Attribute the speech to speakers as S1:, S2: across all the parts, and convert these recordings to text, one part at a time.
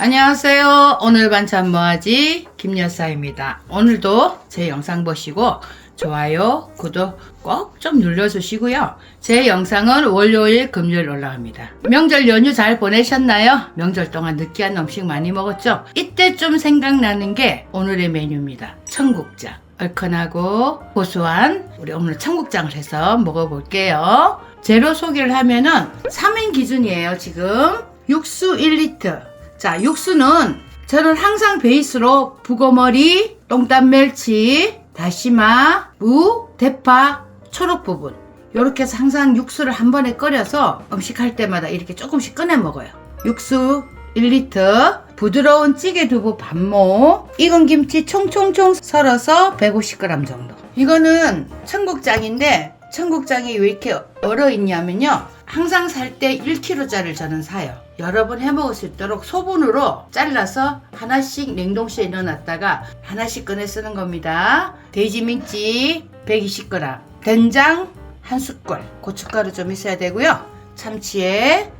S1: 안녕하세요. 오늘 반찬 뭐하지? 김여사입니다. 오늘도 제 영상 보시고 좋아요, 구독 꼭 좀 눌러주시고요. 제 영상은 월요일, 금요일 올라갑니다. 명절 연휴 잘 보내셨나요? 명절 동안 느끼한 음식 많이 먹었죠? 이때 좀 생각나는 게 오늘의 메뉴입니다. 청국장. 얼큰하고 고소한 우리 오늘 청국장을 해서 먹어볼게요. 재료 소개를 하면은 3인 기준이에요, 지금. 육수 1리터. 자, 육수는 저는 항상 베이스로 북어머리, 똥땀 멸치, 다시마, 무, 대파, 초록 부분. 이렇게 해서 항상 육수를 한 번에 끓여서 음식할 때마다 이렇게 조금씩 꺼내 먹어요. 육수 1리터, 부드러운 찌개 두부 반모, 익은 김치 총총총 썰어서 150g 정도. 이거는 청국장인데 청국장이 왜 이렇게 얼어 있냐면요. 항상 살 때 1kg짜리를 저는 사요. 여러 번 해 먹을 수 있도록 소분으로 잘라서 하나씩 냉동실에 넣어놨다가 하나씩 꺼내 쓰는 겁니다. 돼지민치 120g, 된장 한 숟갈, 고춧가루 좀 있어야 되고요. 참치에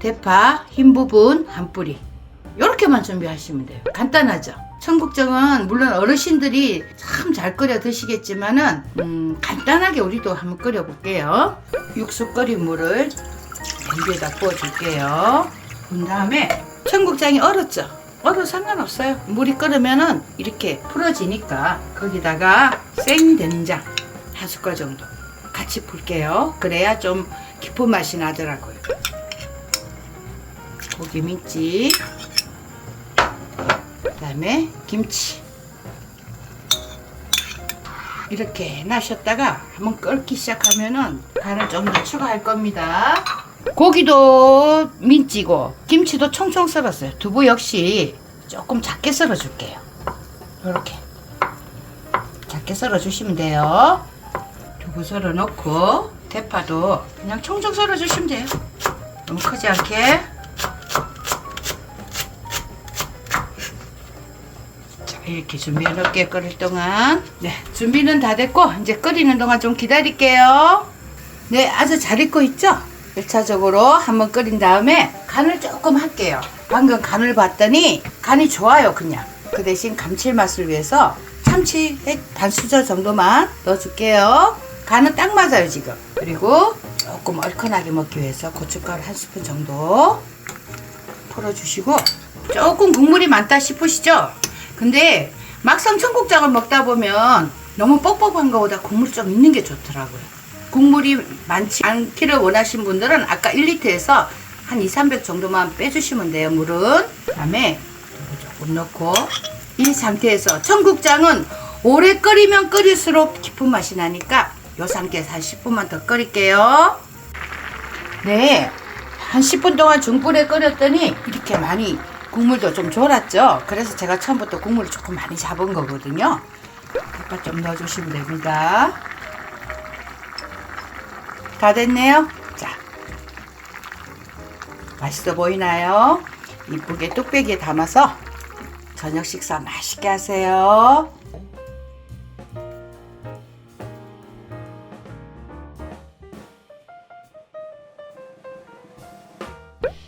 S1: 대파 흰 부분 한 뿌리. 이렇게만 준비하시면 돼요. 간단하죠. 청국장은 물론 어르신들이 참 잘 끓여 드시겠지만은 음, 간단하게 우리도 한번 끓여 볼게요. 육수 끓인 물을 냄비에다 부어줄게요. 그 다음에 청국장이 얼었죠. 얼어 상관없어요. 물이 끓으면은 이렇게 풀어지니까 거기다가 생된장 한 숟갈 정도 같이 풀게요. 그래야 좀 깊은 맛이 나더라고요. 고기 민지 그다음에 김치 이렇게 해놔셨다가 한번 끓기 시작하면은 간을 좀 더 추가할 겁니다. 고기도 민지고 김치도 총총 썰었어요. 두부 역시 조금 작게 썰어 줄게요. 이렇게 작게 썰어 주시면 돼요. 두부 썰어 놓고 대파도 그냥 총총 썰어 주시면 돼요. 너무 크지 않게. 자, 이렇게 준비해 놓을게요. 끓일 동안. 네, 준비는 다 됐고, 이제 끓이는 동안 좀 기다릴게요. 네, 아주 잘 익고 있죠? 1차적으로 한번 끓인 다음에 간을 조금 할게요. 방금 간을 봤더니 간이 좋아요, 그냥. 그 대신 감칠맛을 위해서 참치 반 수저 정도만 넣어줄게요. 간은 딱 맞아요, 지금. 그리고 조금 얼큰하게 먹기 위해서 고춧가루 한 스푼 정도 풀어주시고 조금 국물이 많다 싶으시죠? 근데 막상 청국장을 먹다 보면 너무 뻑뻑한 것보다 국물 좀 있는 게 좋더라고요. 국물이 많지 않기를 원하신 분들은 아까 1리터에서 한 2, 300 정도만 빼주시면 돼요, 물은. 그 다음에 조금 넣고 이 상태에서 청국장은 오래 끓이면 끓일수록 깊은 맛이 나니까 이 상태에서 한 10분만 더 끓일게요. 네, 한 10분 동안 중불에 끓였더니 이렇게 많이 국물도 좀 졸았죠. 그래서 제가 처음부터 국물을 조금 많이 잡은 거거든요. 대파 좀 넣어주시면 됩니다. 다 됐네요. 자, 맛있어 보이나요? 이쁘게 뚝배기에 담아서 저녁 식사 맛있게 하세요.